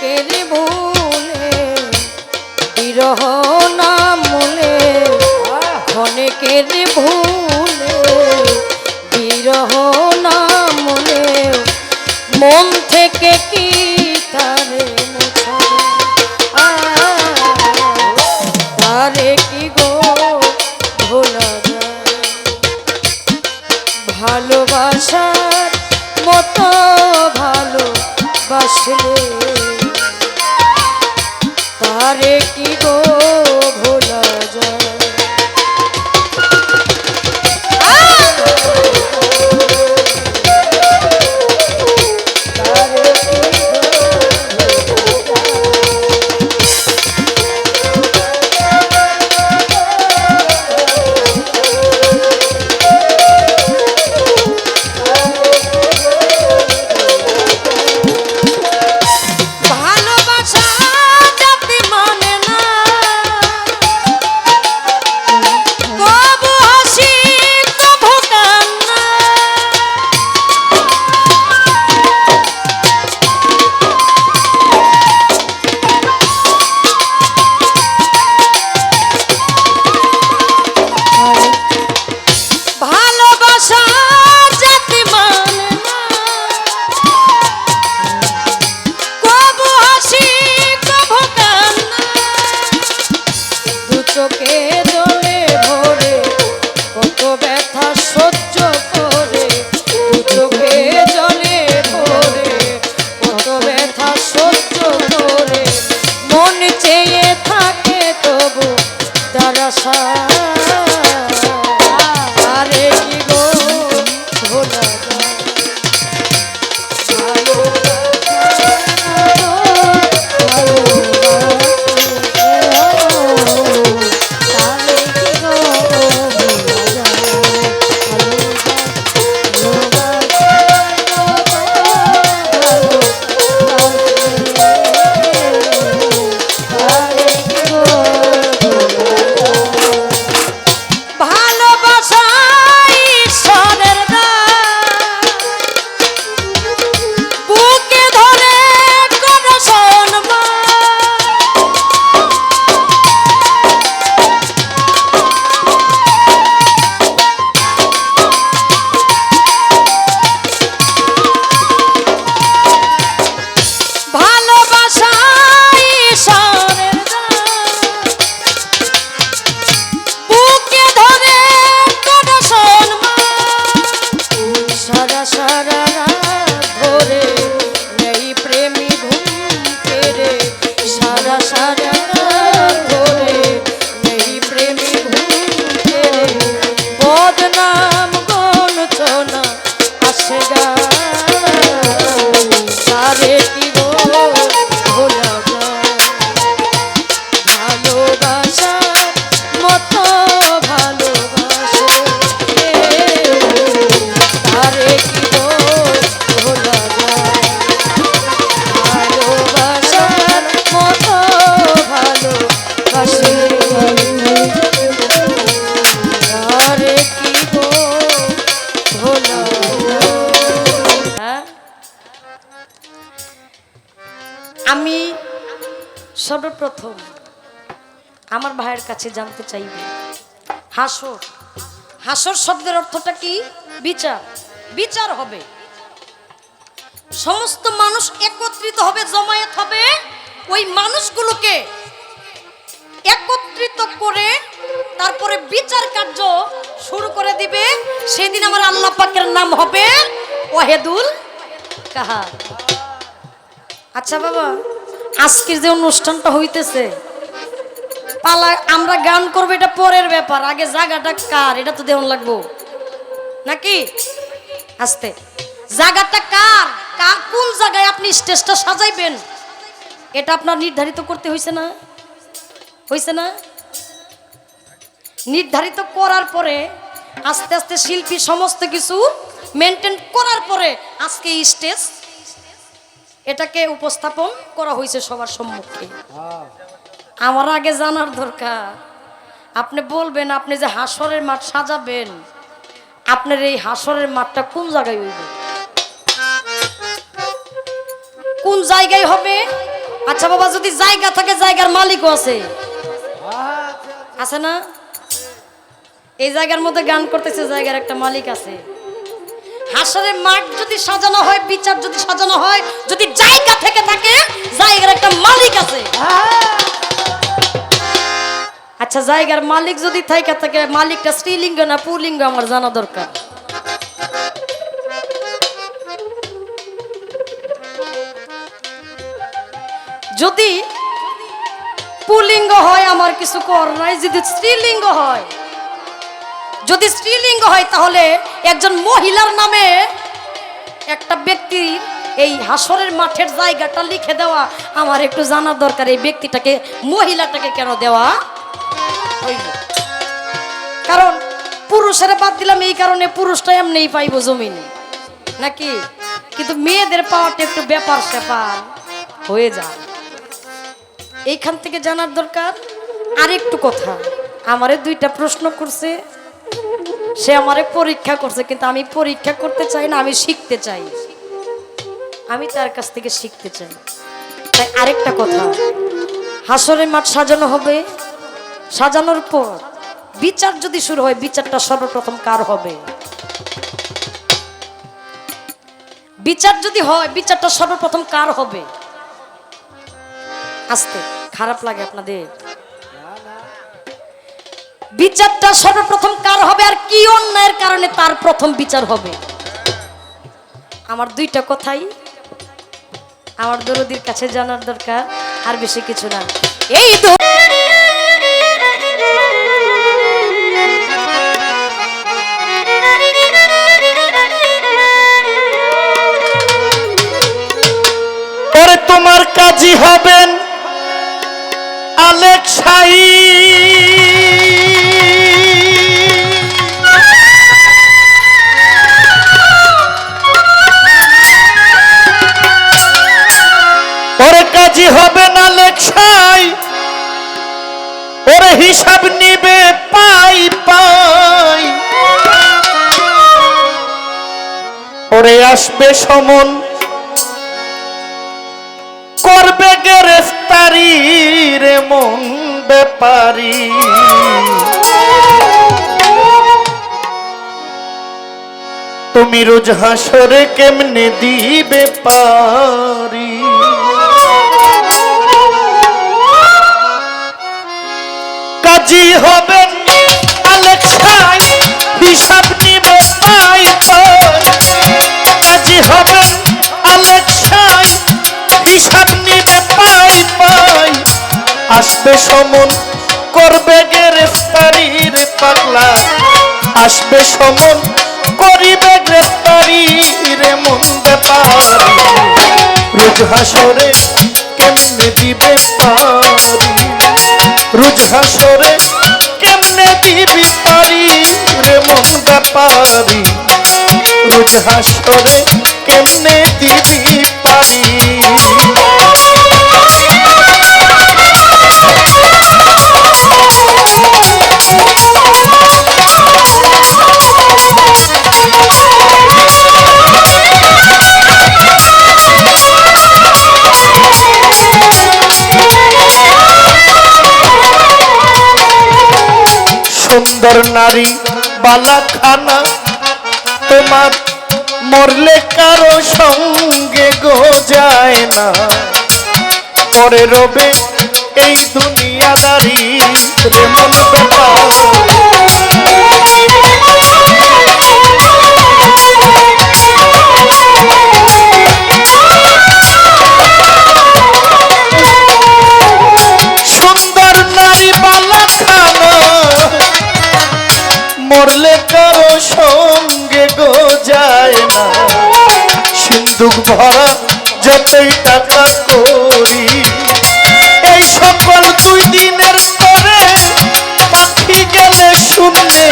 ভুলে বিরহ না মূলে ক্ষণিকের ভুলে দারাসা সর্বপ্রথম আমার ভাইয়ের কাছে জানতে চাইবে। হাসর। হাসর শব্দের অর্থটা কি? বিচার। বিচার হবে। সমস্ত মানুষ একত্রিত হবে, জমায়েত হবে। ওই মানুষগুলোকে একত্রিত করে তারপরে বিচার কার্য শুরু করে দিবে। সেদিন আমার আল্লাহ পাকের নাম হবে ওয়াহেদুল কাহা আচ্ছা বাবা আজকের যে অনুষ্ঠানটা হইতেছে পালা আমরা গান করব, এটা পরের ব্যাপার। আগে জায়গাটা কার? এটা তো দেওয়ান লাগবো। নাকি? আসতে। জায়গাটা কার? কার কোন জায়গায় আপনি স্টেজটা সাজাইবেন? এটা আপনার নির্ধারিত করতে হয়েছে না? হয়েছে না? নির্ধারিত করার পরে, আস্তে আস্তে শিল্পী সমস্ত কিছু মেনটেন করার পরে, আজকে এই স্টেজ এটাকে উপস্থাপন করা হয়েছে সবার সম্মুখে। আমার আগে জানার দরকার, আপনি বলবেন আপনি যে হাসরের মাঠ সাজাবেন, আপনার এই হাসরের মাঠটা কোন জায়গায় হইবে? কোন জায়গায় হবে? আচ্ছা বাবা, যদি জায়গা থাকে, জায়গার মালিকও আছে। আছে না? এই জায়গার মধ্যে গান করতেছে, জায়গার একটা মালিক আছে। হাসরের মাঠ যদি সাজানো হয়, বিচার যদি সাজানো হয়, যদি জায়গা থেকে থাকে, জায়গার একটা মালিক আছে। আচ্ছা জায়গার মালিক যদি থাইকা থাকে, মালিকটা স্ত্রীলিঙ্গ না পুলিঙ্গ আমার জানা দরকার। যদি পুলিঙ্গ হয়, আমার কিছু কর নাই, যদি স্ত্রীলিঙ্গ হয়, যদি স্ত্রীলিঙ্গ হয়, তাহলে একজন মহিলার নামে একটা ব্যক্তির এই হাসরের মাঠের জায়গাটা লিখে দেওয়া। আমার একটু জানার দরকার, এই ব্যক্তিটাকে, মহিলাটাকে কেন দেওয়া কারণ পুরুষেরা বাদ দিলাম, এই কারণে পুরুষটা এমনিই পাইব জমিনে। নাকি? কিন্তু মেয়েদের পাওয়াটা একটু ব্যাপার স্যাপার হয়ে যায়। এইখান থেকে জানার দরকার। আরেকটু কথা। আমারে দুইটা প্রশ্ন করছে। সে আমারে পরীক্ষা করছে, কিন্তু আমি পরীক্ষা করতে চাই না, আমি শিখতে চাই। আমি তার কাছ থেকে শিখতে চাই। তাই আরেকটা কথা, হাসরের মাঠ সাজানো হবে, সাজানোর পর বিচার যদি শুরু হয়, বিচারটা সর্বপ্রথম কার হবে? বিচার যদি হয়, বিচারটা সর্বপ্রথম কার হবে? আস্তে, খারাপ লাগে আপনাদের। বিচারটা সর্বপ্রথম কার হবে আর কি অন্যায়ের কারণে তার প্রথম বিচার হবে? আমার দুইটা কথাই আমার দরদির কাছে জানার দরকার, আর বেশি কিছু না। এই তো তোমার কাজী হবেন আলেক সাই পরে কাজী হবেন আলেক সাই ওরে হিসাব নিবে পাই পাই। ওরে আসবে সমন রে মন ব্যাপারি। তুমি রোজ হাসরে কেমনে দিবে পারি? কাজী হবেন আলেক্সাই, হিসাব নিবে পাই সমন করবে গ্রেফতারি রে পাগলা? আসবে সমন করিবে গ্রেফতারি রে মন ব্যাপারি? রোজ হাসরে কেমনে দিবে পারি? রোজ হাসরে কেমনে দিবি পারি? রে মন ব্যাপারি? রোজ হাসরে কেমনে দিবি পারি? নারী বালাখানা, তোমার মরলে কারও সঙ্গে গো যায় না। পরে রবে এই দুনিয়াদারি রে মন ভরা যতই টাকা করি, এই সকল দুই দিনের পরে পাখি গেলে শুনলে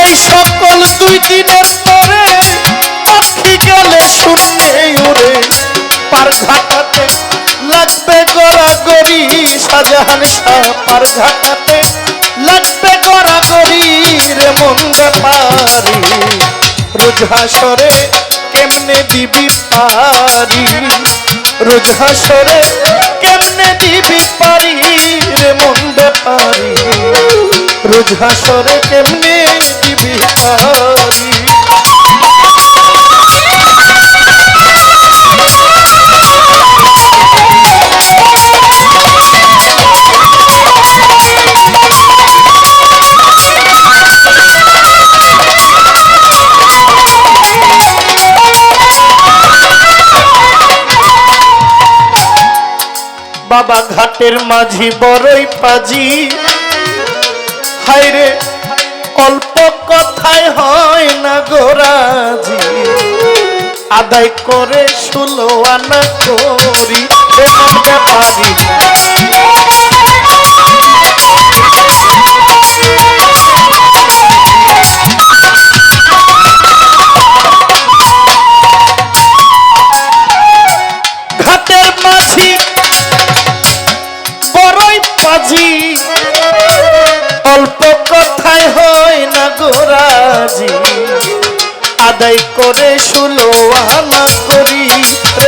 এই সকল দুই দিনের পরে পাখি গেলে শুনলে উড়ে পার ঘাটাতে লাগবে গড়াগড়ি, শাহজাহান শাহ, পার ঘাটাতে লাগবে গড়াগড়ি রে মন ব্যাপারি রোজ হাসরে কেমনে দিবি পারি? রোজ হাসরে কেমনে দিবি পারি রে মন পারি রোজ হাসরে কেমনে দিবি পারি? বাবা ঘাটের মাঝি বড়ই পাজি। হাইরে অল্প কথায় হয় না গোরাজি আদায় করে ষোলো আনা করি। ব্যাপারি বড়ই অল্প কথায় হয় না গোরাজি আদায় করে শুলো আনা করি।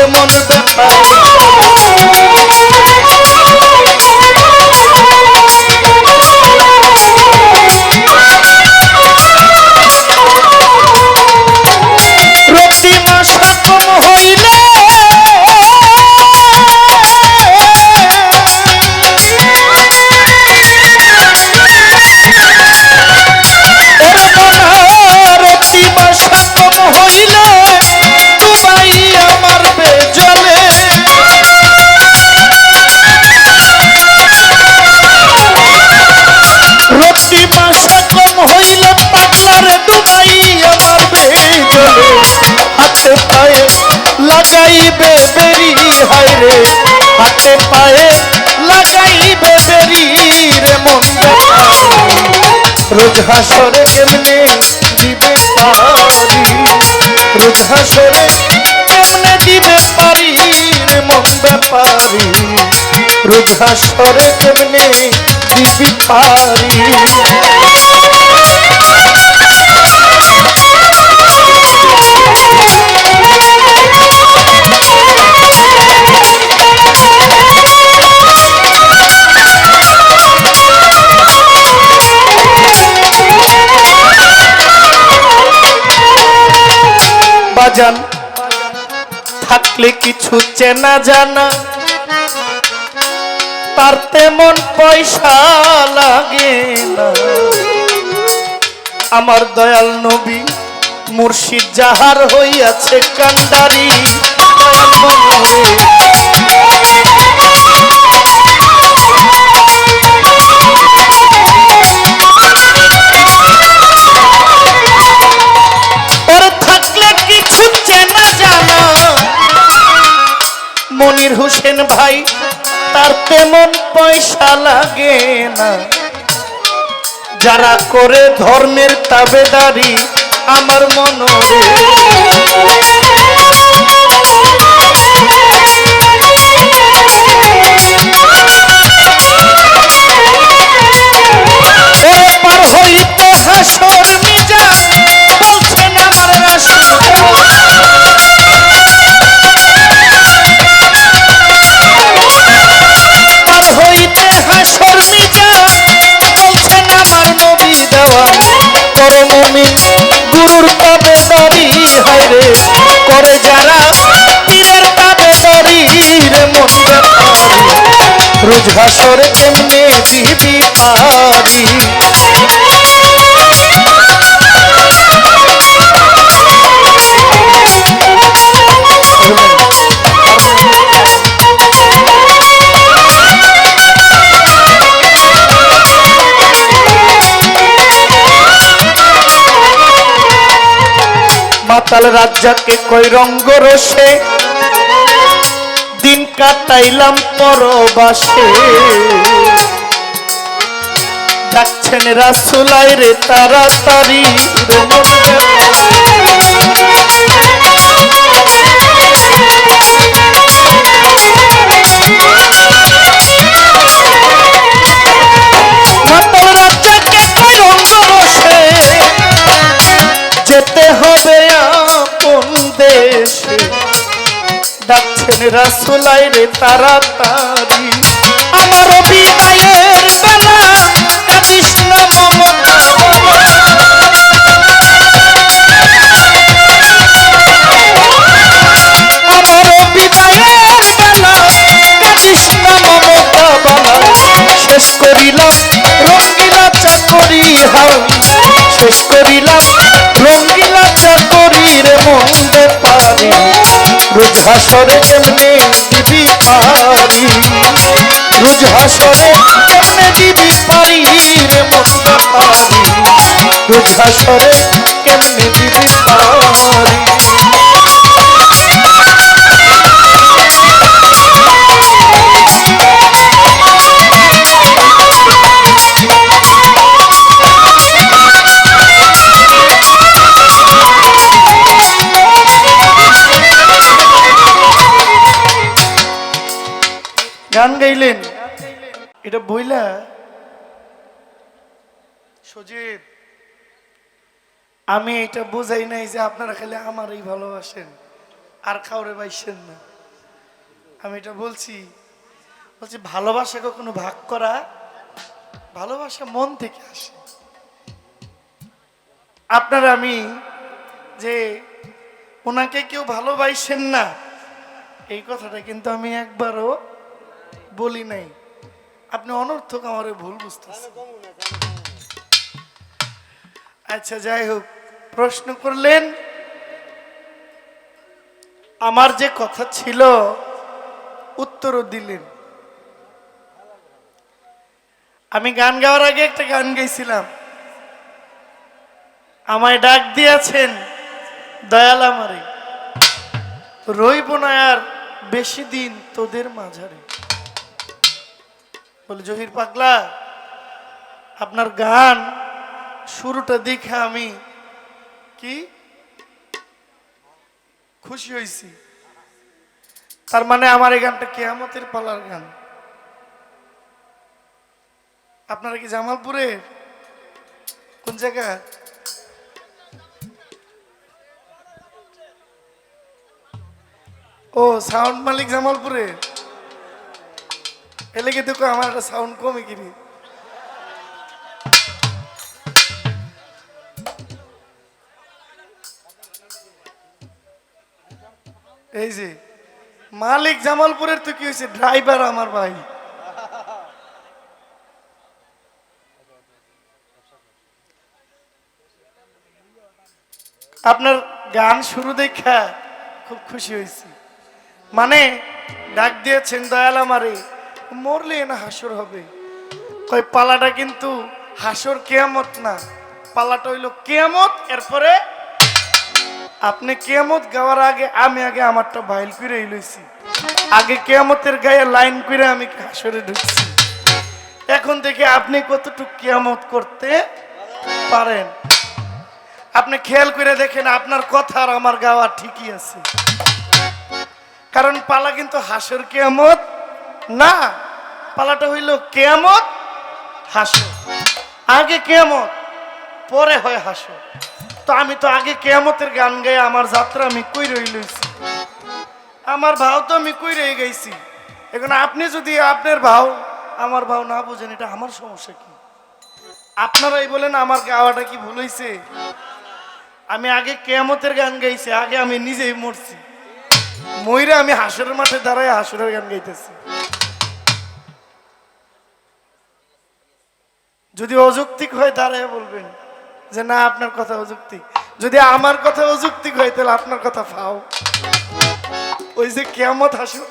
এমন ব্যাপার। রোজ হাসরে কেমনে দিবে পারি রোজ হাসরে কেমনে দিবে পারি রে রোজ হাসরে কেমনে দিবি পারি? কিছু চেনা জানা। তার তেমন পয়সা লাগে না। আমার দয়াল নবী, মুর্শিদ যাহার হইয়াছে কান্ডারি। মনির হোসেন ভাই তার তেমন পয়সা লাগে না। যারা করে ধর্মের তাবেদারি আমার মনরে পরমমিন গুরুর তবে দরি হায়রে করে যারা পীরের তবে দরি রে মন রোজ হাসরে কেমনে দিবি পারি মাতাল রাজ্জাকে কই রঙ্গ রসে? দিন কাটাইলাম পরবাসে। ডাকছেন রাসুলাই রে তাড়াতাড়ি। রে ডাকছেন রাসুলাই রে না মমতা আমার বিদায়ের বেলা কাঁদিস না শেষ করিলাম রঙ্গিলা চাকরি হাল। শেষ করিলাম রঙ্গিলা চাকরির মন্দে পারি রোজ হাসরে কেমনে দিবি পারি? রোজ হাসরে কেমনে দিবি পারি রে মন্দে পারি? কেমনে দিবি পারি? গান গাইলেন। এটা বইলা? সজীব। আমি এটা বুঝাই নাই যে আপনারা খালি আমারই ভালোবাসেন আর কাউরে বাইসেন না। আমি এটা বলছি বলছি ভালোবাসা কখনো ভাগ করা ভালোবাসা মন থেকে আসে। আপনারা আমি যে ওনাকে কেউ ভালোবাসেন না এই কথাটা কিন্তু আমি একবারও বলি নাই। আপনি অনর্থক আমার ভুল বুঝতেছেন। আচ্ছা যাই হোক, প্রশ্ন করলেন, আমার যে কথা ছিল, উত্তরও দিলেন। আমি গান গাওয়ার আগে একটা গান গাইছিলাম। আমায় ডাক দিয়েছেন, দয়াল আমারে। রইব না আর বেশি দিন তোদের মাঝারে। বলে, জহির পাগলা, আপনার গান শুরুটা দেখে আমি কি খুশি হয়েছি। তার মানে আমার এই গানটা কেয়ামতের পালার গান। আপনারা কি জামালপুরের? কোন জায়গা? ও, সাউন্ড মালিক জামালপুরে এলেগে দেখো আমার একটা সাউন্ড কমে কিনি এই যে, মালিক জামালপুরের তো কি হয়েছে? ড্রাইভার আমার ভাই। আপনার গান শুরু দেখা খুব খুশি হয়েছি। মানে ডাক দিয়েছেন দয়াল আমারে। মরলে না হাসর হবে। কই পালাটা কিন্তু হাসর কেয়ামত না। পালাটা হইল কেয়ামত, এরপরে আপনি কেয়ামত গাওয়ার আগে আমি আগে আমারটা বাইল করে লইছি। আগে কেয়ামতের গায়ে লাইন করে আমি হাসরে ঢুকছি। এখন থেকে আপনি কতটুকু কেয়ামত করতে পারেন। আপনি খেয়াল করে দেখেন আপনার কথা আর আমার গাওয়া ঠিকই আছে। কারণ পালা কিন্তু হাসর কেয়ামত না, পালাটা হইল কেয়ামত, হাসর। আগে কেয়ামত, পরে হয় হাসর। তো আমি তো আগে কেয়ামতের গান গাই আমার যাত্রা আমি কই রইলছি আমার ভাও তো আমি কই রয়ে গেছি এখন আপনি যদি আপনার ভাও, আমার ভাও না বুঝেন, এটা আমার সমস্যা কি? আপনারাই বলেন আমার গাওয়াটা কি ভুল হয়েছে আমি আগে কেয়ামতের গান গাইছি, আগে আমি নিজেই মরছি। ময়রা আমি হাসরের মাঠে দাঁড়ায় হাসরের গান গাইতেছি। যদি অযৌক্তিক হয় দাঁড়ায় বলবেন যে না, আপনার কথা অযৌক্তিক। যদি আমার কথা অযৌক্তিক হয়, তাহলে আপনার কথা ফাও। ওই যে কেমত হাসু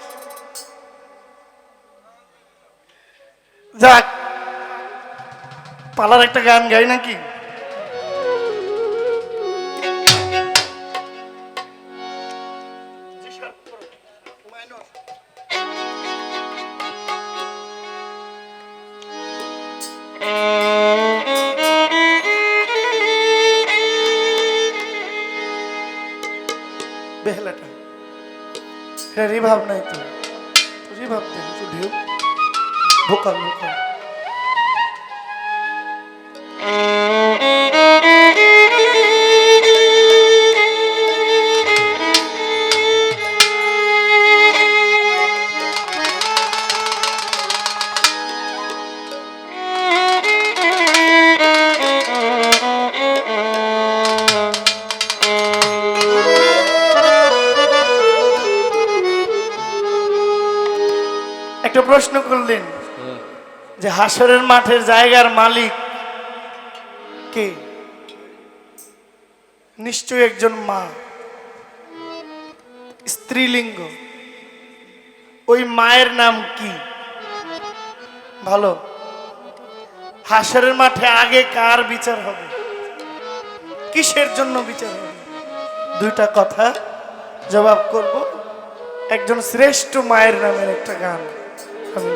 যাক, পালার একটা গান গাই নাকি? এটা রিভাব নাই তো রিভাব দেন একটু ঢেউ ভোকাল ভোকাল যে হাসরের মাঠের জায়গার মালিক কে? নিশ্চয়ই একজন মা। স্ত্রীলিঙ্গ। ওই মায়ের নাম কি? ভালো। হাসরের মাঠে আগে কার বিচার হবে? কিসের জন্য বিচার হবে? দুইটা কথা জবাব করব। একজন শ্রেষ্ঠ মায়ের নামের একটা গান আমি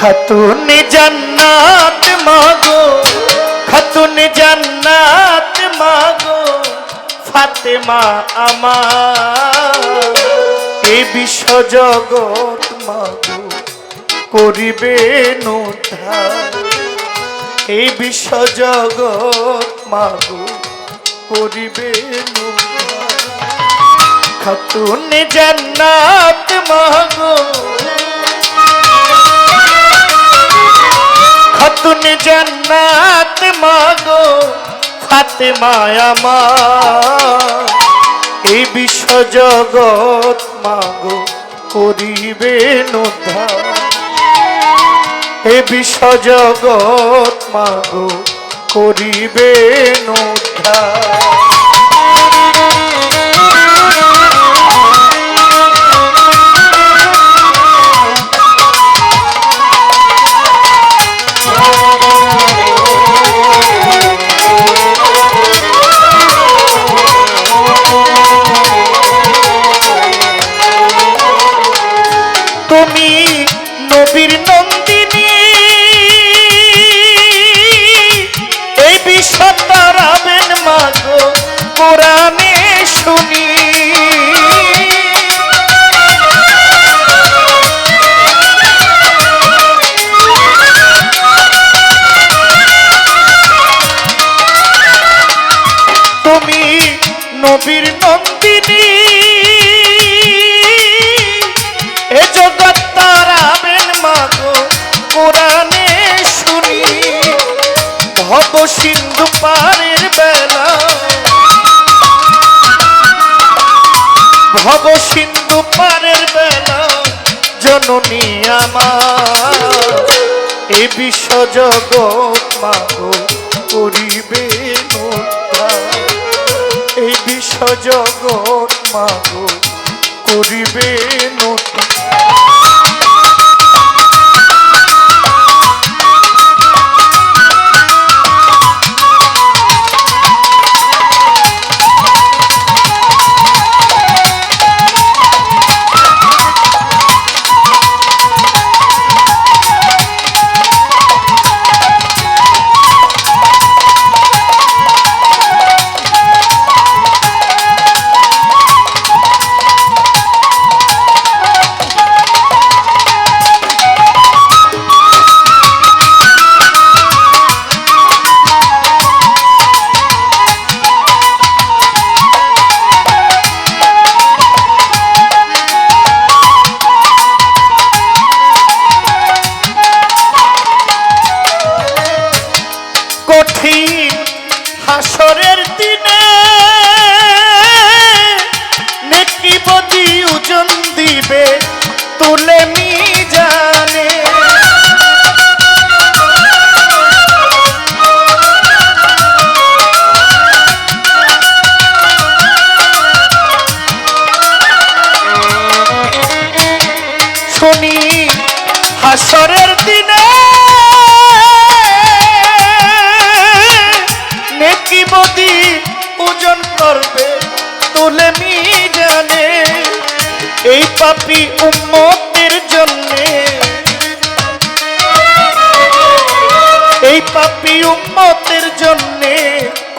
খাতুন জান্নাত মাগো, খাতুন জান্নাত মাগো, ফাতেমা আমার এই বিশ্ব জগৎ মাগো, করিবে উদ্ধার এই বিশ্ব জগৎ মাগো, করিবে। খাতুন জান্নাত মাগো খাতুন জান্নাত মাগো ফাতেমা আমার। এই বিশ্ব জগৎ মাগো করিবে উদ্ধার এ বিশ্ব জগৎ মাগো করিবে উদ্ধার জগৎ মাগো করিবে। এই বিশ্ব জগৎ মাগো করিবে নতুন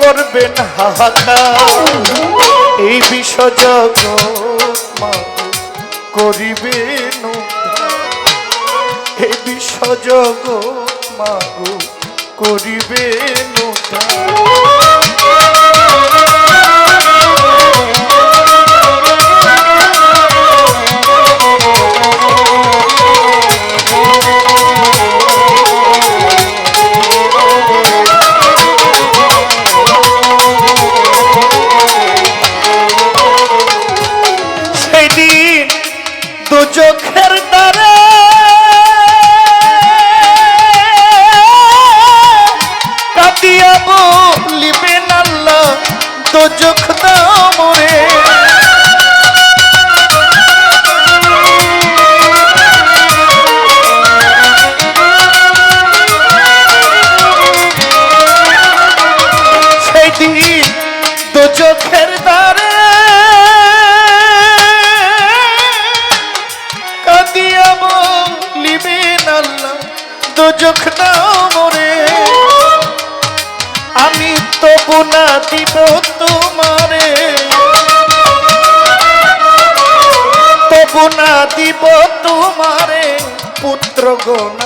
করবেন হাহাকার এই বিশ্ব উদ্ধার। এই বিশ্ব জগৎ মাগো করিবেন। তো চোখ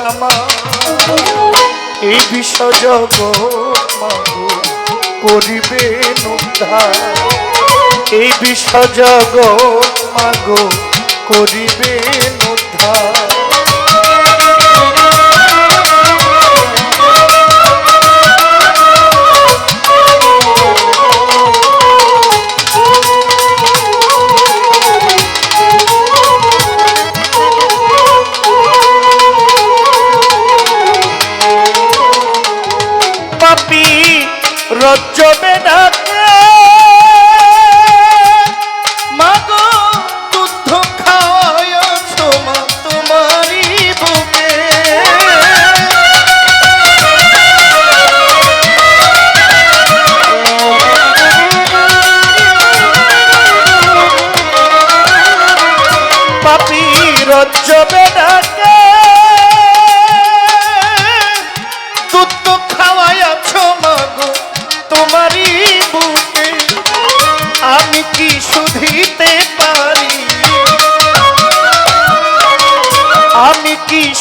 গোনামা এই বিশ্ব জগৎ মাগো করিবে উদ্ধার এই বিশ্ব জগৎ মাগো করিবে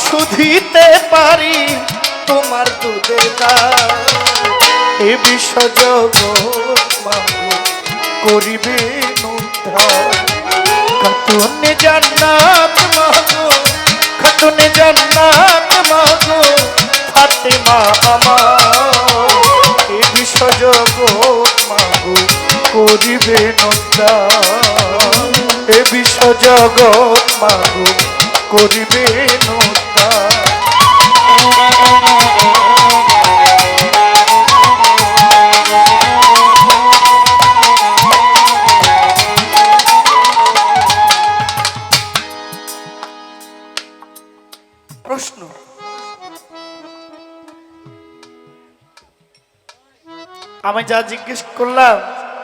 শুধিতে পারি তোমার দুধের এ বিশ্ব জগৎ মাগো করিবে খাতুনে জান্নাত মাগো খাতুনে জান্নাত মাগো ফাতেমা আমার। এ বিশ্ব জগৎ মাগো করিবে নন্দান এ বিশ্ব জগৎ মাগো করিবে নন্দান প্রশ্ন। আমি যা জিজ্ঞেস করলাম